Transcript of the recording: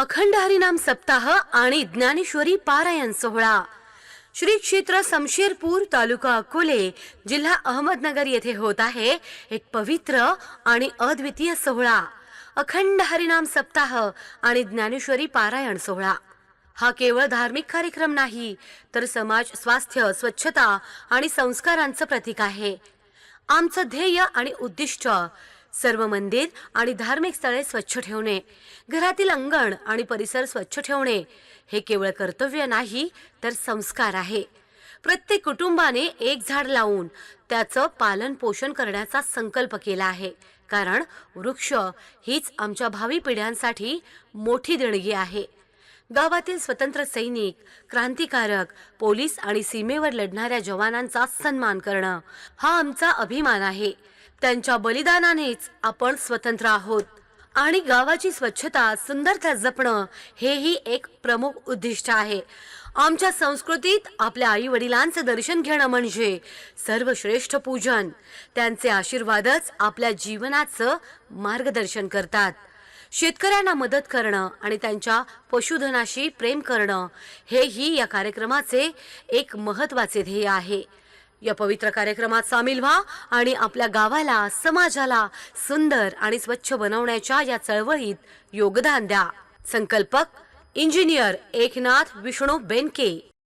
अखंड हरिनाम सप्ताह आणि ज्ञानेश्वरी पारायण सोहळा. श्री क्षेत्र समशेरपूर तालुका अकोले जिल्हा अहमदनगर येथे होत आहे एक पवित्र आणि अद्वितीय सोहळा. अखंड हरिनाम सप्ताह आणि ज्ञानेश्वरी पारायण सोहळा. हा केवळ धार्मिक कार्यक्रम नाही तर समाज स्वास्थ्य स्वच्छता आणि संस्कारांचं प्रतीक आहे. आमचं ध्येय आणि उद्दिष्ट सर्व मंदिर आणि धार्मिक स्थळे स्वच्छ ठेवणे घरातील अंगण आणि परिसर स्वच्छ ठेवणे हे केवळ कर्तव्य नाही तर संस्कार आहे. प्रत्येक कुटुंबाने एक झाड लावून त्याचं पालन पोषण करण्याचा संकल्प केला आहे. कारण वृक्ष हीच आमच्या भावी पिढ्यांसाठी मोठी देणगी आहे. गावातील स्वतंत्र सैनिक क्रांतिकारक पोलीस आणि सीमेवर लढणाऱ्या जवानांचा सन्मान करणं हा आमचा अभिमान आहे. त्यांच्या बलिदानानेच आपण स्वतंत्र आहोत. आणि गावाची स्वच्छता सुंदरता जपणं हेही एक प्रमुख उद्दिष्ट आहे. आमच्या संस्कृतीत आपल्या आई वडिलांचं दर्शन घेणं म्हणजे सर्वश्रेष्ठ पूजन. त्यांचे आशीर्वादच आपल्या जीवनाचं मार्गदर्शन करतात. शेतकऱ्यांना मदत करणं आणि त्यांच्या पशुधनाशी प्रेम करणं हेही या कार्यक्रमाचे एक महत्त्वाचे ध्येय आहे. या पवित्र कार्यक्रमात सामील व्हा आणि आपल्या गावाला समाजाला सुंदर आणि स्वच्छ बनवण्याच्या या चळवळीत योगदान द्या. संकल्पक इंजिनियर एकनाथ विष्णू बेनके.